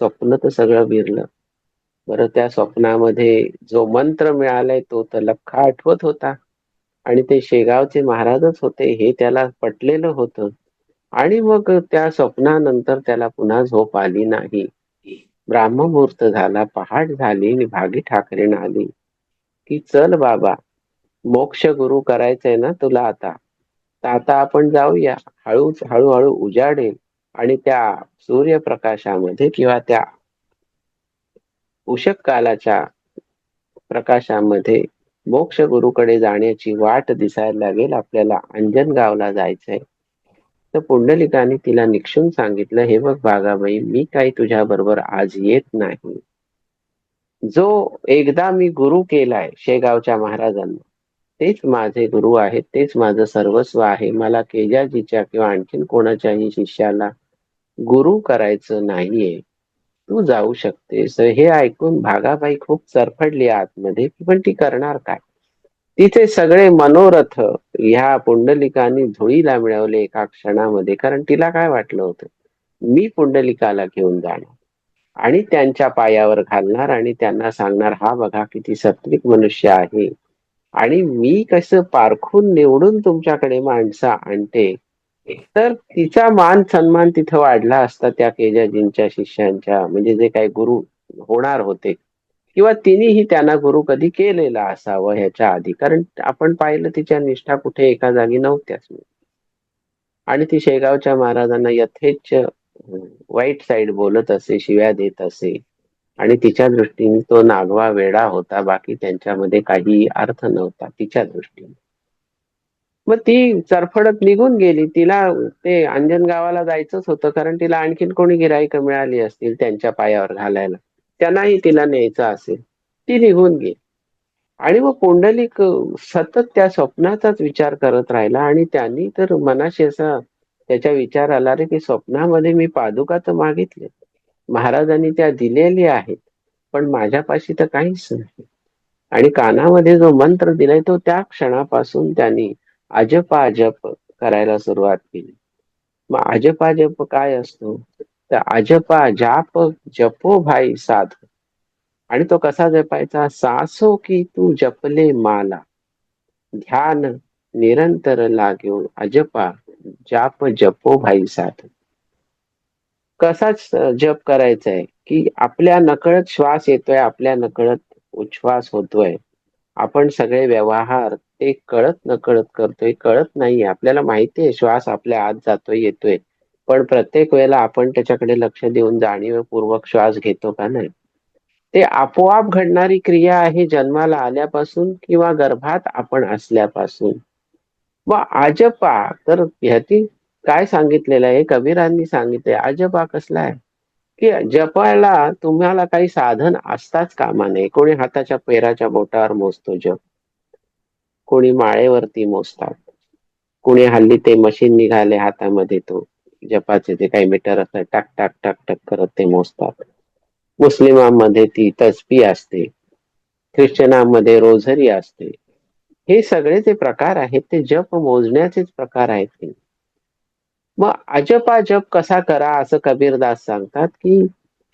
स्वप्न तर सगळं विरलं. बरं त्या स्वप्नामध्ये जो मंत्र मिळालाय तो तर लख्खा आठवत होता. आणि ते शेगावचे महाराजच होते हे त्याला पटलेलं होतं. आणि मग त्या स्वप्नानंतर त्याला पुन्हा झोप आली नाही. ब्राह्ममुहूर्त झाला पहाट झाली आणि भागी ठाकरे आली की चल बाबा मोक्ष गुरु करायचंय ना तुला आता. तर आता आपण जाऊया. हळूच हळूहळू उजाडेल. आणि त्या सूर्यप्रकाशामध्ये किंवा त्या उषक कालाच्या प्रकाशामध्ये मोक्ष गुरुकडे जाण्याची वाट दिसायला लागेल आपल्याला अंजनगावला जायचंय. तर पुंडलिकाने तिला निक्षून सांगितलं हे बघ भागाबाई मी काही तुझ्या बरोबर आज येत नाही. जो एकदा मी गुरु केलाय शेगावच्या महाराजांना तेच माझे गुरु आहेत तेच माझं सर्वस्व आहे. मला केजाजीच्या किंवा आणखीन कोणाच्याही शिष्याला गुरु करायचं नाहीये. तू जाऊ शकतेस. हे ऐकून भागाबाई खूप चरफडली आतमध्ये. पण ती करणार काय? तिचे सगळे मनोरथ ह्या पुंडलिकाने धुळीला मिळवले एका क्षणामध्ये. कारण तिला काय वाटलं होतं? मी पुंडलिकाला घेऊन जाणार. आणि त्यांच्या पायावर घालणार आणि त्यांना सांगणार हा बघा किती सत्विक मनुष्य आहे. आणि मी कसं पारखून निवडून तुमच्याकडे माणसं आणते तर तिचा मान सन्मान तिथं वाढला असता त्या केजाजींच्या शिष्यांच्या म्हणजे जे काही गुरु होणार होते. किंवा तिनेही त्यांना गुरु कधी केलेला असावं ह्याच्या आधी? कारण आपण पाहिलं तिच्या निष्ठा कुठे एका जागी नव्हत्याच. आणि ती शेगावच्या महाराजांना यथेच्छ वाईट साईड बोलत असे शिव्या देत असे. आणि तिच्या दृष्टीने तो नागवा वेडा होता बाकी त्यांच्यामध्ये काही अर्थ नव्हता तिच्या दृष्टीने. मग ती चरफडत निघून गेली. तिला ते अंजन गावाला जायचंच होतं कारण तिला आणखीन कोणी गिराईक मिळाली असतील त्यांच्या पायावर घालायला. त्यांनाही तिला न्यायचं असेल. ती निघून गेली. आणि मग पुंडलिक सतत त्या स्वप्नाचाच विचार करत राहिला. आणि त्यांनी तर मनाशी असा त्याच्या विचार आला रे की स्वप्नामध्ये मी पादुका तर मागितले. महाराजांनी त्या दिलेल्या आहेत पण माझ्यापाशी तर काहीच नाही. आणि कानामध्ये जो मंत्र दिलाय तो त्या क्षणापासून त्यांनी अजपा जप करायला सुरुवात केली. मग अजपा जप काय असतो? तर अजपा जाप जपो भाई साध. आणि तो कसा जपायचा? सासो की तू जपले माला. ध्यान निरंतर लाग्यो अजपा जाप जपो भाई साध. कसाच जप करायचा आहे की आपल्या नकळत श्वास येतोय आपल्या नकळत उच्छ्वास होतोय. आपण सगळे व्यवहार ते कळत नकळत करतोय कळत नाही आपल्याला माहिती आहे श्वास आपल्या आत जातोय येतोय. पण प्रत्येक वेळेला आपण त्याच्याकडे लक्ष देऊन जाणीवपूर्वक श्वास घेतो का नाही? ते आपोआप घडणारी क्रिया आहे जन्माला आल्यापासून किंवा गर्भात आपण असल्यापासून. व आजपा तर ह्याती काय सांगितलेलं आहे? कबीरांनी सांगितले आजपा कसला आहे? की जपायला तुम्हाला काही साधन असताच कामा नये. कोणी हाताच्या पेराच्या बोटावर मोजतो जप. कोणी माळेवरती मोजतात. कोणी हल्ली ते मशीन निघाले हातामध्ये तो जपाचे जे काही मीटर असतात टाक टाक टाक टाक करत ते मोजतात. मुस्लिमांमध्ये ती तस्बी असते. ख्रिश्चनांमध्ये रोझरी असते. हे सगळे जे प्रकार आहेत ते जप मोजण्याचेच प्रकार आहेत. मग अजपा जप कसा करा असं कबीरदास सांगतात की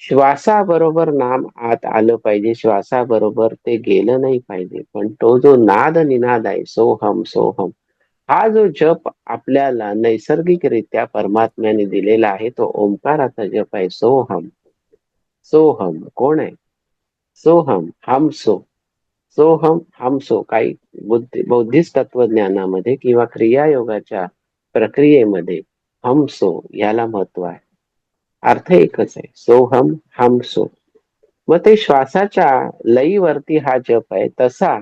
श्वासाबरोबर नाम आत आलं पाहिजे. श्वासाबरोबर ते गेलं नाही पाहिजे. पण तो जो नाद निनाद आहे सोहम सोहम हा जो जप आपल्याला नैसर्गिकरित्या परमात्म्याने दिलेला आहे तो ओंकाराचा जप आहे. सोहम सोहम कोण आहे? सोहम हमसो सोहम हमसो काही बुद्धी बौद्धिस्ट तत्वज्ञानामध्ये किंवा क्रियायोगाच्या प्रक्रियेमध्ये हमसो याला महत्त्व आहे. अर्थ एकच आहे. सोहम हम सो. मग ते श्वासाच्या लईवरती हा जप आहे. तसा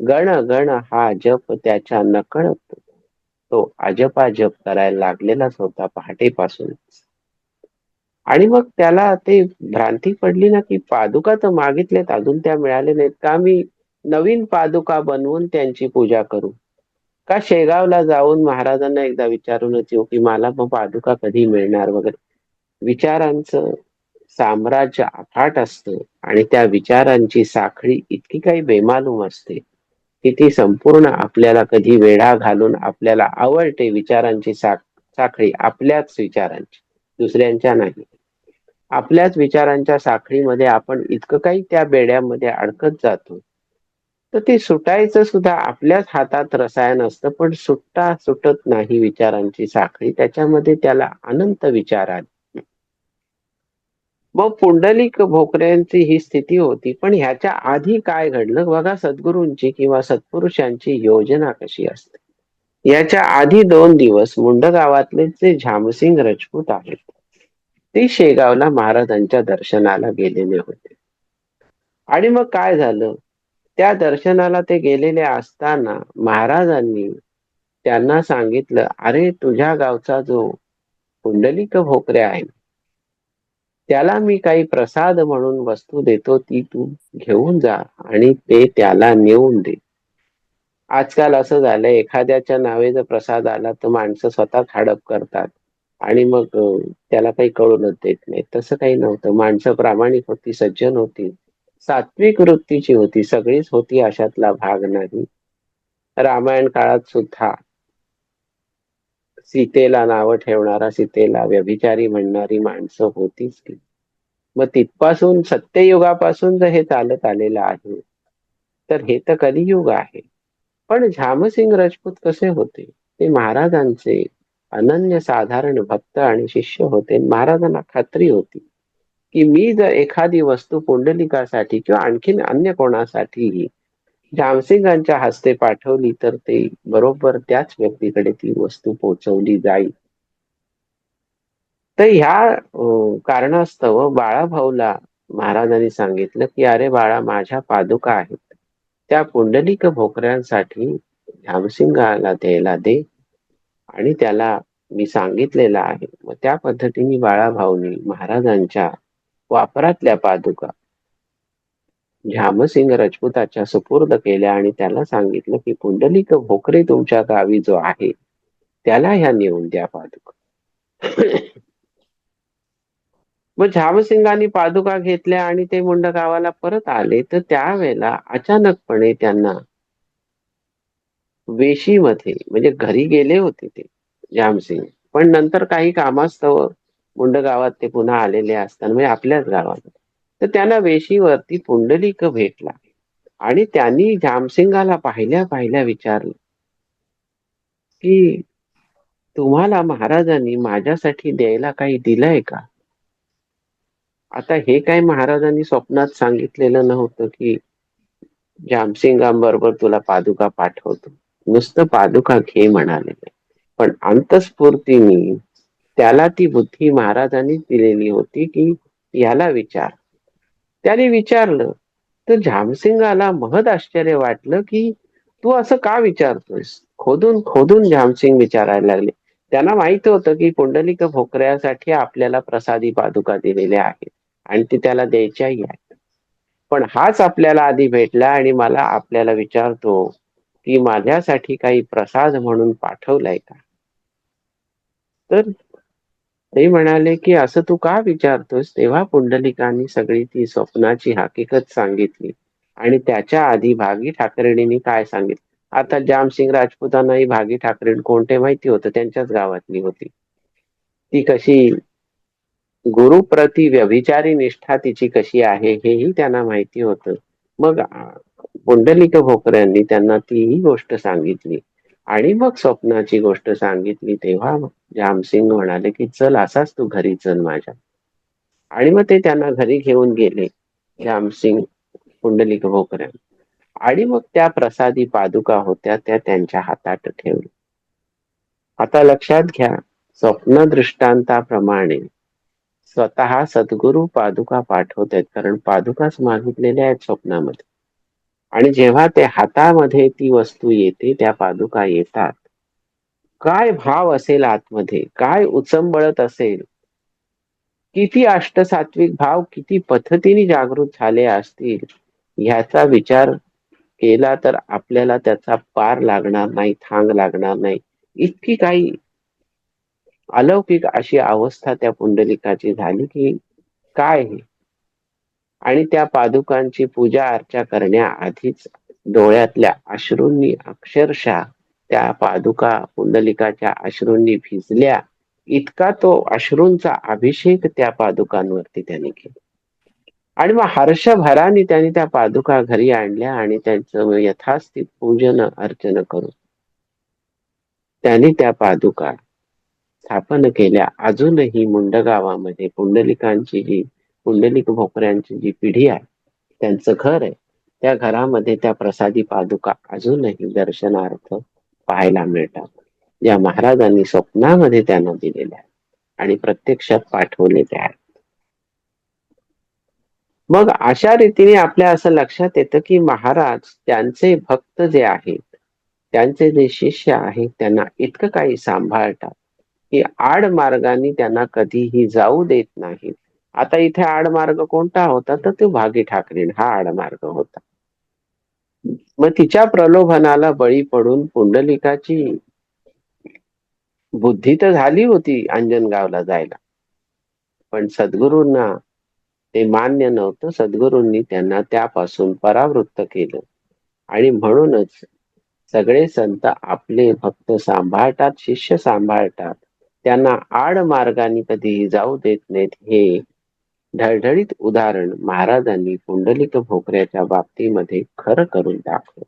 गण गण हा जप त्याच्या नकळत तो अजपा जप करायला लागलेलाच होता पहाटेपासूनच आणि मग त्याला ते भ्रांती पडली ना की पादुका तर मागितलेत अजून त्या मिळाले नाहीत. का मी नवीन पादुका बनवून त्यांची पूजा करू? का शेगावला जाऊन महाराजांना एकदा विचारूनच येऊ की मला मग पादुका कधी मिळणार वगैरे? विचारांचं साम्राज्य अफाट असतं आणि त्या विचारांची साखळी इतकी काही बेमालूम असते की ती संपूर्ण आपल्याला कधी वेढा घालून आपल्याला आवडते विचारांची साखळी आपल्याच विचारांची दुसऱ्यांच्या नाही. आपल्याच विचारांच्या साखळीमध्ये आपण इतकं काही त्या बेड्यामध्ये अडकत जातो. तर ते सुटायचं सुद्धा आपल्याच हातात रसायन असतं पण सुटता सुटत नाही विचारांची साखळी. त्याच्यामध्ये त्याला अनंत विचार आले. मग पुंडलिक भोकऱ्यांची ही स्थिती होती. पण ह्याच्या आधी काय घडलं? बघा सद्गुरूंची किंवा सत्पुरुषांची योजना कशी असते. याच्या आधी दोन दिवस मुंड गावातले जे झामसिंग रजपूत आहेत ते शेगावला महाराजांच्या दर्शनाला गेलेले होते. आणि मग काय झालं? त्या दर्शनाला ते गेलेले असताना महाराजांनी त्यांना सांगितलं अरे तुझ्या गावचा जो पुंडलिक भोकरे आहे त्याला मी काही प्रसाद म्हणून वस्तू देतो ती तू घेऊन जा आणि ते त्याला नेऊन दे. आजकाल असं झालंय एखाद्याच्या नावे जर प्रसाद आला तर माणसं स्वतः हडप करतात आणि मग त्याला काही कळूनच देत नाही तसं काही नव्हतं. माणसं प्रामाणिक होती सज्जन होती सात्विक वृत्तीची होती सगळीच होती अशातला भाग नाही. रामायण काळात सुद्धा सीतेला नावं ठेवणारा सीतेला व्यभिचारी म्हणणारी माणसं होतीच की. मग तिथपासून सत्ययुगापासून जर हे चालत आलेलं आहे तर हे तर कलियुग आहे. पण झामसिंग राजपूत कसे होते? ते महाराजांचे अनन्य साधारण भक्त आणि शिष्य होते. महाराजांना खात्री होती की मी जर एखादी वस्तू पुंडलिकासाठी किंवा आणखीन अन्य कोणासाठीही रामसिंगांच्या हस्ते पाठवली तर ते बरोबर त्याच व्यक्तीकडे ती वस्तू पोहोचवली जाईल. तर ह्या कारणास्तव बाळाभाऊला महाराजांनी सांगितलं की अरे बाळा माझ्या पादुका आहेत. त्या पुंडलिक भोकऱ्यांसाठी रामसिंगाला द्यायला दे आणि त्याला मी सांगितलेलं आहे. मग त्या पद्धतीने बाळाभाऊनी महाराजांच्या वापरातल्या पादुका झामसिंग राजपूताच्या सुपूर्द केल्या आणि त्याला सांगितलं की पुंडलिक भोकरे तुमच्या गावी जो आहे त्याला ह्या नेऊन द्या पादुका. मग झामसिंगांनी पादुका घेतल्या आणि ते मुंड गावाला परत आले. तर त्यावेळेला अचानकपणे त्यांना वेशीमध्ये म्हणजे घरी गेले होते ते झामसिंग पण नंतर काही कामास्तव मुंड गावात ते पुन्हा आलेले असताना म्हणजे आपल्याच गावात. तर त्यांना वेशीवरती पुंडलिक भेटला. आणि त्यांनी जामसिंगाला पाहिल्या पाहिल्या विचारलं की तुम्हाला महाराजांनी माझ्यासाठी द्यायला काही दिलंय का? आता हे काय महाराजांनी स्वप्नात सांगितलेलं नव्हतं की जामसिंगांबरोबर तुला पादुका पाठवतो. नुसतं पादुका घे म्हणाले. पण अंतस्फूर्तीने त्याला ती बुद्धी महाराजांनी दिलेली होती की याला विचार. त्याने विचारलं तर झामसिंगाला महद आश्चर्य वाटलं की तू असं का विचारतोयस? खोदून खोदून झामसिंग विचारायला लागले. त्यांना माहीत होतं की पुंडलिक भोकऱ्यासाठी आपल्याला प्रसादी पादुका दिलेल्या आहेत आणि ती त्याला द्यायच्याही आहेत. पण हाच आपल्याला आधी भेटला आणि मला आपल्याला विचारतो की माझ्यासाठी काही प्रसाद म्हणून पाठवलाय का? तर ते म्हणाले की असं तू का विचारतोस? तेव्हा पुंडलिकांनी सगळी ती स्वप्नाची हकीकत सांगितली आणि त्याच्या आधी भागी ठाकरेणींनी काय सांगितलं? आता जामसिंग राजपुतांनाही भागी ठाकरे कोणते माहिती होतं? त्यांच्याच गावातली होती. ती कशी गुरुप्रती व्यभिचारी निष्ठा तिची कशी आहे हेही त्यांना माहिती होतं. मग पुंडलिक भोकऱ्यांनी त्यांना तीही गोष्ट सांगितली. आणि मग स्वप्नाची गोष्ट सांगितली तेव्हा जामसिंग म्हणाले की चल असाच तू घरी चल माझ्या. आणि मग ते त्यांना घरी घेऊन गेले जामसिंग पुंडलिक भोकऱ्या आणि मग त्या प्रसादी पादुका होत्या त्या त्यांच्या हातात ठेवल्या. आता लक्षात घ्या स्वप्न दृष्टांताप्रमाणे स्वतः सद्गुरु पादुका पाठवत आहेत कारण पादुकाच मागितलेल्या आहेत स्वप्नामध्ये. आणि जेव्हा ते हातामध्ये ती वस्तू येते त्या पादुका येतात. काय भाव असेल आतमध्ये? काय उचंबळत असेल? किती अष्टसात्विक भाव किती पद्धतीने जागृत झाले असतील? ह्याचा विचार केला तर आपल्याला त्याचा पार लागणार नाही थांग लागणार नाही. इतकी काही अलौकिक अशी अवस्था त्या पुंडलिकाची झाली की काय हे? आणि त्या पादुकांची पूजा अर्चा करण्याआधीच डोळ्यातल्या अश्रूंनी अक्षरशः त्या पादुका पुंडलिकाच्या अश्रूंनी भिजल्या. इतका तो अश्रूंचा अभिषेक त्या पादुकांवरती त्याने केला. आणि मग हर्षभराने त्याने त्या पादुका घरी आणल्या आणि त्यांचं यथास्थित पूजन अर्चन करून त्याने त्या पादुका स्थापन केल्या. अजूनही मुंडगावामध्ये पुंडलिकांची जी पुंडलिक भोकऱ्यांची जी पिढी आहे त्यांचं घर आहे त्या घरामध्ये त्या प्रसादी पादुका अजूनही दर्शनार्थ पाहायला मिळतात. ज्या महाराजांनी स्वप्नामध्ये त्यांना दिलेल्या आणि प्रत्यक्षात पाठवलेल्या आहेत. मग अशा रीतीने आपल्या असं लक्षात येतं की महाराज त्यांचे भक्त जे आहेत त्यांचे जे शिष्य आहेत त्यांना इतकं काही सांभाळतात की आड मार्गाने त्यांना कधीही जाऊ देत नाहीत. आता इथे आडमार्ग कोणता होता? तर तो भागी ठाकरे हा आडमार्ग होता. मग तिच्या प्रलोभनाला बळी पडून पुंडलिकाची बुद्धी तर झाली होती अंजनगावला जायला. पण सद्गुरूंना ते मान्य नव्हतं. सद्गुरूंनी त्यांना त्यापासून परावृत्त केलं. आणि म्हणूनच सगळे संत आपले भक्त सांभाळतात शिष्य सांभाळतात. त्यांना आड मार्गाने कधीही जाऊ देत नाहीत हे ढळढळीत उदाहरण महाराजांनी पुंडलिक भोकऱ्याच्या बाबतीमध्ये खरं करून दाखवलं.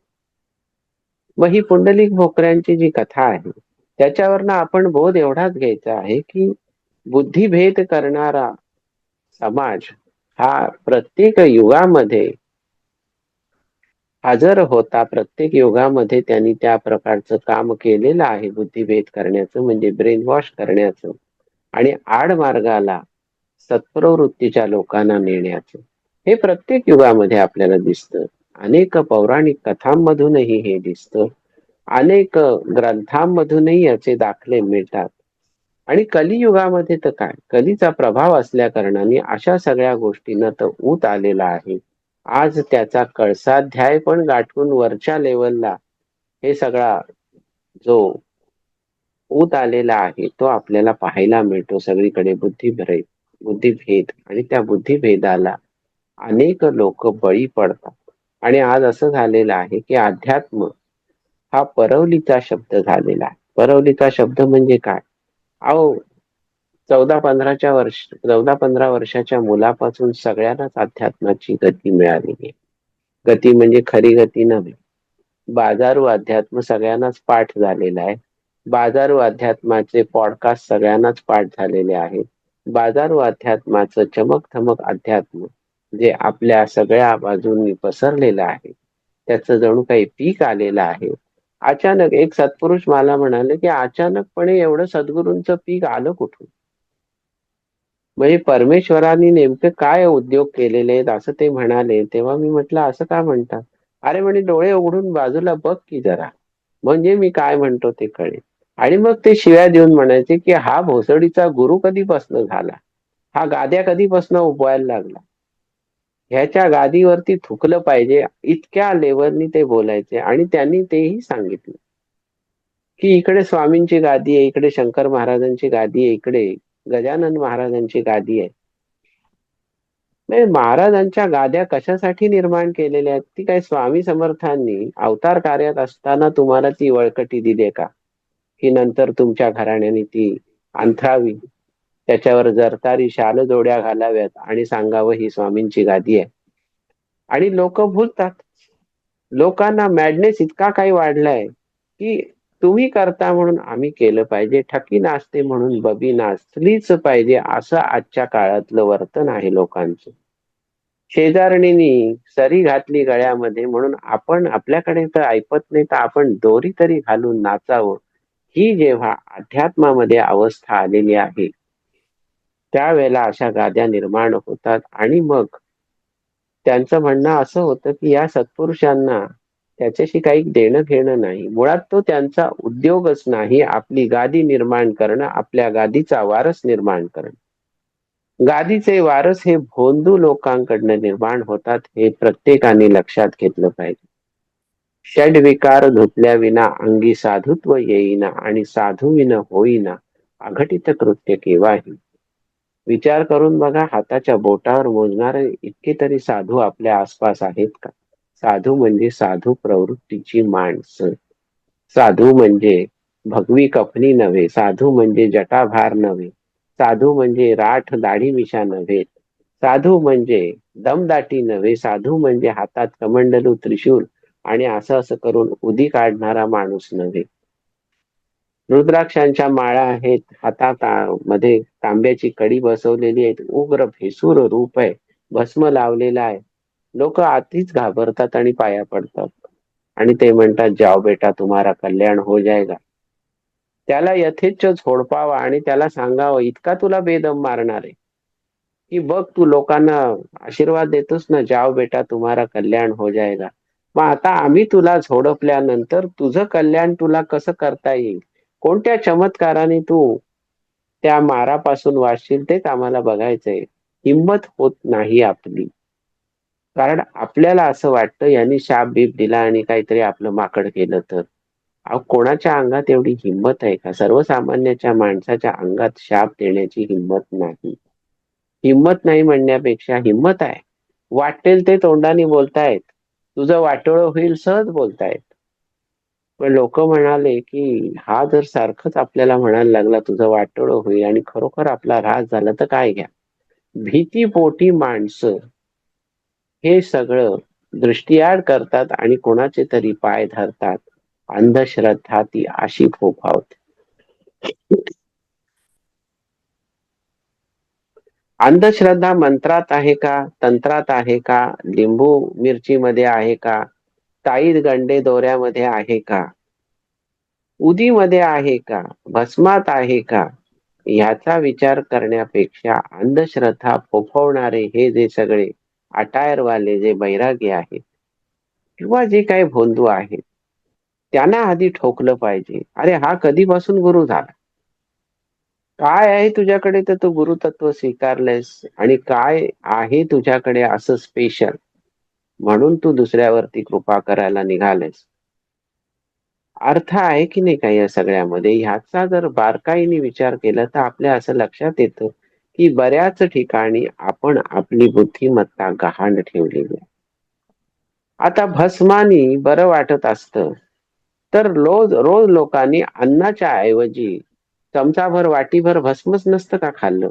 मग ही पुंडलिक भोकऱ्यांची जी कथा आहे त्याच्यावरनं आपण बोध एवढाच घ्यायचा आहे की बुद्धिभेद करणारा समाज हा प्रत्येक युगामध्ये हजर होता प्रत्येक युगामध्ये त्यांनी त्या प्रकारचं काम केलेलं आहे बुद्धिभेद करण्याचं म्हणजे ब्रेन वॉश करण्याचं. आणि आडमार्गाला सत्प्रवृत्तीच्या लोकांना नेण्याचं. हे प्रत्येक युगामध्ये आपल्याला दिसतं. अनेक पौराणिक कथांमधूनही हे दिसतं. अनेक ग्रंथांमधूनही याचे दाखले मिळतात. आणि कलियुगामध्ये तर काय? कलीचा प्रभाव असल्या कारणाने अशा सगळ्या गोष्टींना तर ऊत आलेला आहे. आज त्याचा कळसाध्याय पण गाठून वरच्या लेवलला हे सगळा जो ऊत आलेला आहे तो आपल्याला पाहायला मिळतो. सगळीकडे बुद्धिभेद बुद्धिभेद आणि त्या बुद्धिभेदाला अनेक लोक बळी पडतात. आणि आज असं झालेलं आहे की अध्यात्म हा परवलीचा शब्द झालेला आहे. परवलीचा शब्द म्हणजे काय? अहो चौदा पंधराच्या वर्ष चौदा पंधरा वर्षाच्या मुलापासून सगळ्यांनाच अध्यात्माची गती मिळालेली आहे. गती म्हणजे खरी गती नव्हे. बाजारू अध्यात्म सगळ्यांनाच पाठ झालेला आहे. बाजारू अध्यात्माचे पॉडकास्ट सगळ्यांनाच पाठ झालेले आहेत. बाजार व अध्यात्माचं चमक थमक अध्यात्म जे आपल्या सगळ्या बाजूंनी पसरलेलं आहे. त्याचं जणू काही पीक आलेलं आहे. अचानक एक सत्पुरुष मला म्हणाले की अचानकपणे एवढं सद्गुरूंचं पीक आलं कुठून? म्हणजे परमेश्वरांनी नेमके काय उद्योग केलेले आहेत असं ते म्हणाले. तेव्हा मी म्हटलं असं का म्हणतात अरे म्हणे डोळे उघडून बाजूला बघ की जरा. म्हणजे मी काय म्हणतो ते कळेल. आणि मग ते शिव्या देऊन म्हणायचे की हा भोसडीचा गुरु कधीपासून झाला? हा गाद्या कधीपासून उभवायला लागला? ह्याच्या गादीवरती थुकलं पाहिजे इतक्या लेवलनी ते बोलायचे आणि त्यांनी तेही सांगितलं. की इकडे स्वामींची गादी आहे इकडे शंकर महाराजांची गादी आहे इकडे गजानन महाराजांची गादी आहे. म्हणजे महाराजांच्या गाद्या कशासाठी निर्माण केलेल्या आहेत? ती काय स्वामी समर्थांनी अवतार कार्यात असताना तुम्हाला ती वळकटी दिली का? की नंतर तुमच्या घराण्याने ती अंथरावी. त्याच्यावर जरतारी शाल जोड्या घालाव्यात आणि सांगावं ही स्वामींची गादी आहे. आणि लोक भूलतात. लोकांना मॅडनेस इतका काही वाढलाय की तुम्ही करता म्हणून आम्ही केलं पाहिजे. ठकी नाचते म्हणून बबी नाचलीच पाहिजे असं आजच्या काळातलं वर्तन आहे लोकांचं. शेजारणींनी सरी घातली गळ्यामध्ये म्हणून आपण आपल्याकडे तर ऐकत नाही तर आपण दोरी तरी घालून नाचावं. ही जेव्हा अध्यात्मामध्ये अवस्था आलेली आहे त्यावेळेला अशा गाद्या निर्माण होतात. आणि मग त्यांचं म्हणणं असं होतं की या सत्पुरुषांना त्याच्याशी काही देणं घेणं नाही. मुळात तो त्यांचा उद्योगच नाही. आपली गादी निर्माण करणं आपल्या गादीचा वारस निर्माण करणं. गादीचे वारस हे भोंदू लोकांकडनं निर्माण होतात हे प्रत्येकाने लक्षात घेतलं पाहिजे. षडविकार धुतल्या विना अंगी साधुत्व येईना आणि साधू विना होईना अघटित कृत्य केव्हाही? विचार करून बघा हाताच्या बोटावर मोजणारे इतके तरी साधू आपल्या आसपास आहेत का? साधू म्हणजे साधू प्रवृत्तीची माणसं. साधू म्हणजे भगवी कफनी नव्हे साधू म्हणजे जटाभार नव्हे साधू म्हणजे राठ दाढी मिशा नव्हे साधू म्हणजे दमदाटी नव्हे साधू म्हणजे हातात कमंडलू त्रिशूल आणि असं असं करून उदी काढणारा माणूस नव्हे. रुद्राक्षांच्या माळा आहेत हातात मध्ये तांब्याची कडी बसवलेली आहेत उग्र भेसूर रूप आहे भस्म लावलेला आहे. लोक आधीच घाबरतात आणि पाया पडतात. आणि ते म्हणतात जाओ बेटा तुम्हारा कल्याण हो जायगा त्याला यथेच्छ झोडपावा आणि त्याला सांगावं इतका तुला बेदम मारणार आहे. की बघ तू लोकांना आशीर्वाद देतोस ना जाओ बेटा तुम्हारा कल्याण हो जाएगा. मग आता आम्ही तुला झोडपल्यानंतर तुझं कल्याण तुला कसं करता येईल? कोणत्या चमत्काराने तू त्या मारापासून वाचशील तेच आम्हाला बघायचंय. हिंमत होत नाही आपली. कारण आपल्याला असं वाटतं यांनी शाप बीप दिला आणि काहीतरी आपलं माकड केलं तर. अहो कोणाच्या अंगात एवढी हिंमत आहे का? सर्वसामान्याच्या माणसाच्या अंगात शाप देण्याची हिंमत नाही. हिंमत नाही म्हणण्यापेक्षा हिंमत आहे. वाटेल ते तोंडाने बोलतायत. तुझं वाटोळं होईल सहज बोलतायत. पण लोक म्हणाले की हा जर सारखंच आपल्याला म्हणायला लागला तुझं वाटोळ होईल आणि खरोखर आपला ऱ्हास झाला तर काय घ्या? भीतीपोटी माणसं हे सगळं दृष्टीआड करतात आणि कोणाचे तरी पाय धरतात. अंधश्रद्धा ती अशी फोफावते. अंधश्रद्धा मंत्रात आहे का? तंत्रात आहे का? लिंबू मिरची मध्ये आहे का? ताईद गंडे दोऱ्यामध्ये आहे का? उदीमध्ये आहे का? भस्मात आहे का? ह्याचा विचार करण्यापेक्षा अंधश्रद्धा फोफवणारे हे जे सगळे अटायरवाले जे बैरागी आहेत किंवा जे काही भोंदू आहेत त्यांना आधी ठोकलं पाहिजे. अरे हा कधीपासून गुरु झाला? काय आहे तुझ्याकडे? तर तू गुरुतत्व स्वीकारलंयस. आणि काय आहे तुझ्याकडे असं स्पेशल म्हणून तू दुसऱ्यावरती कृपा करायला निघालेस. अर्थ आहे की नाही काही या सगळ्यामध्ये? ह्याचा जर बारकाईने विचार केला तर आपल्या असं लक्षात येतं की बऱ्याच ठिकाणी आपण आपली बुद्धिमत्ता गहाण ठेवलेली आहे. आता भस्मानी बरं वाटत असतं. तर रोज रोज लोकांनी अन्नाच्या ऐवजी चमचाभर वाटीभर भस्मच नसतं का खाल्लं?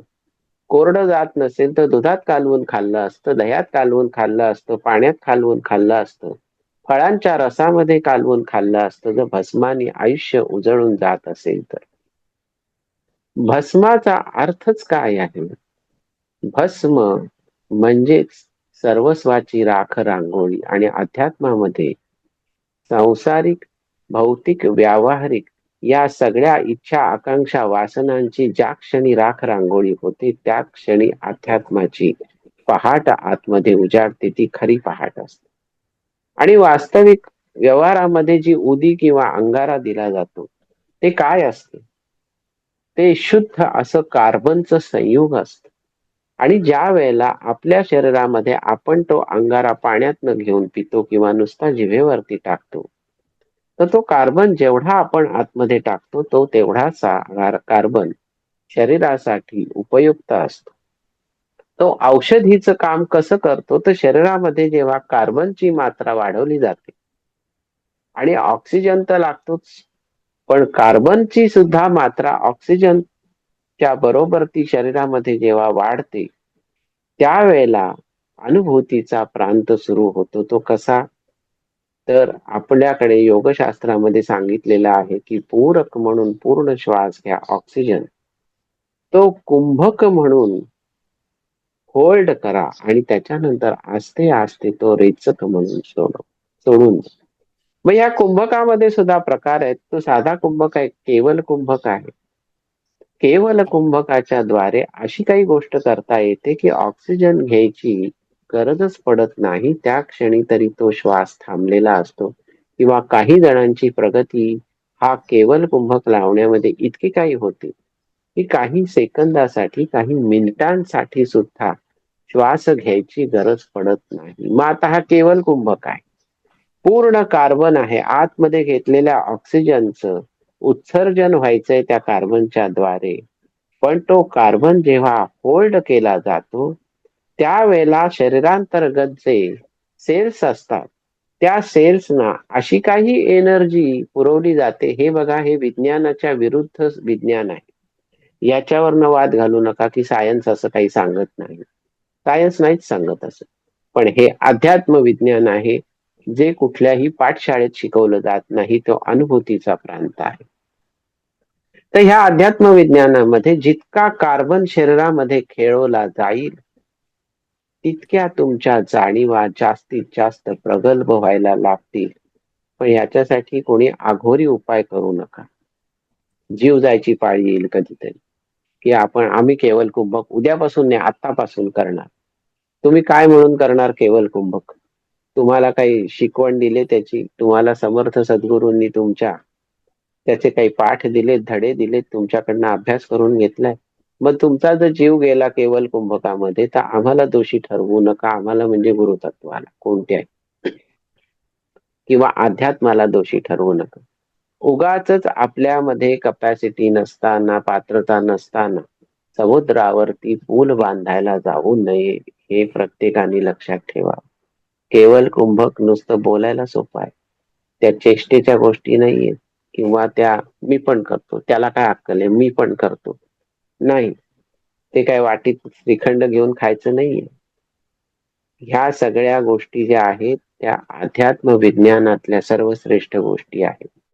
कोरडं जात नसेल तर दुधात कालवून खाल्लं असतं दह्यात कालवून खाल्लं असतं पाण्यात कालवून खाल्लं असतं. फळांच्या रसामध्ये कालवून खाल्लं असतं जर भस्माने आयुष्य उजळून जात असेल तर. भस्माचा अर्थच काय आहे? भस्म म्हणजेच सर्वस्वाची राख रांगोळी आणि अध्यात्मामध्ये सांसारिक भौतिक व्यावहारिक या सगळ्या इच्छा आकांक्षा वासनांची ज्या क्षणी राख रांगोळी होते त्या क्षणी अध्यात्माची पहाट आतमध्ये उजाडते ती खरी पहाट असते. आणि वास्तविक व्यवहारामध्ये जी उदी किंवा अंगारा दिला जातो ते काय असते? ते शुद्ध असं कार्बनचं संयुग असत. आणि ज्या वेळेला आपल्या शरीरामध्ये आपण तो अंगारा पाण्यातनं घेऊन पितो किंवा नुसता जिभेवरती टाकतो तर तो कार्बन जेवढा आपण आतमध्ये टाकतो तो तेवढासा कार्बन शरीरासाठी उपयुक्त असतो. तो औषधीचं काम कसं करतो तर शरीरामध्ये जेव्हा कार्बनची मात्रा वाढवली जाते आणि ऑक्सिजन तर लागतोच पण कार्बनची सुद्धा मात्रा ऑक्सिजनच्या बरोबर ती शरीरामध्ये जेव्हा वाढते त्यावेळेला अनुभूतीचा प्रांत सुरू होतो. तो कसा? तर आपल्याकडे योगशास्त्रामध्ये सांगितलेलं आहे की पूरक म्हणून पूर्ण श्वास घ्या ऑक्सिजन. तो कुंभक म्हणून होल्ड करा आणि त्याच्यानंतर आस्ते आस्ते तो रेचक म्हणून सोड सोडून मग या कुंभकामध्ये सुद्धा प्रकार आहेत. तो साधा कुंभक आहे केवल कुंभक आहे. केवल कुंभकाच्या द्वारे अशी काही गोष्ट करता येते की ऑक्सिजन घ्यायची गरजच पडत नाही. त्या क्षणी तरी तो श्वास थांबलेला असतो. किंवा काही जणांची प्रगती हा केवल कुंभक लावण्यामध्ये इतकी काही होते. की काही सेकंदासाठी काही मिनिटांसाठी सुद्धा श्वास घ्यायची गरज पडत नाही. मग आता हा केवल कुंभक आहे. पूर्ण कार्बन आहे. आतमध्ये घेतलेल्या ऑक्सिजनचं उत्सर्जन व्हायचंय त्या कार्बनच्या द्वारे. पण तो कार्बन जेव्हा होल्ड केला जातो त्यावेळेला शरीरांतर्गत जे सेल्स असतात त्या सेल्सना अशी काही एनर्जी पुरवली जाते. हे बघा हे विज्ञानाच्या विरुद्ध विज्ञान आहे. याच्यावरनं वाद घालू नका की सायन्स असं काही सांगत नाही. सायन्स नाहीच सांगत असं. पण हे अध्यात्म विज्ञान आहे जे कुठल्याही पाठशाळेत शिकवलं जात नाही तो अनुभूतीचा प्रांत आहे. तर ह्या अध्यात्म विज्ञानामध्ये जितका कार्बन शरीरामध्ये खेळवला जाईल तितक्या तुमच्या जाणीवा जास्तीत जास्त प्रगल्भ व्हायला लागतील. पण याच्यासाठी कोणी आघोरी उपाय करू नका. जीव जायची पाळी येईल कधीतरी. की आपण आम्ही केवळ कुंभक उद्यापासून नाही आतापासून करणार. तुम्ही काय म्हणून करणार केवळ कुंभक? तुम्हाला काही शिकवण दिले त्याची? तुम्हाला समर्थ सद्गुरूंनी तुमच्या त्याचे काही पाठ दिले धडे दिले तुमच्याकडनं अभ्यास करून घेतलाय? मग तुमचा जर जीव गेला केवळ कुंभकामध्ये तर आम्हाला दोषी ठरवू नका. आम्हाला म्हणजे गुरुतत्वाला कोणत्याही. किंवा अध्यात्माला दोषी ठरवू नका. उगाच आपल्यामध्ये कपॅसिटी नसताना पात्रता नसताना समुद्रावरती पूल बांधायला जाऊ नये हे प्रत्येकाने लक्षात ठेवा. केवळ कुंभक नुसतं बोलायला सोपं आहे. त्या चेष्टेच्या गोष्टी नाहीये किंवा त्या मी पण करतो. त्याला काय अक्कल आहे? मी पण करतो. नाही. ते काय वाटीत श्रीखंड घेऊन खायचं नाहीये. ह्या सगळ्या गोष्टी ज्या आहेत त्या अध्यात्म विज्ञानातल्या सर्वश्रेष्ठ गोष्टी आहेत.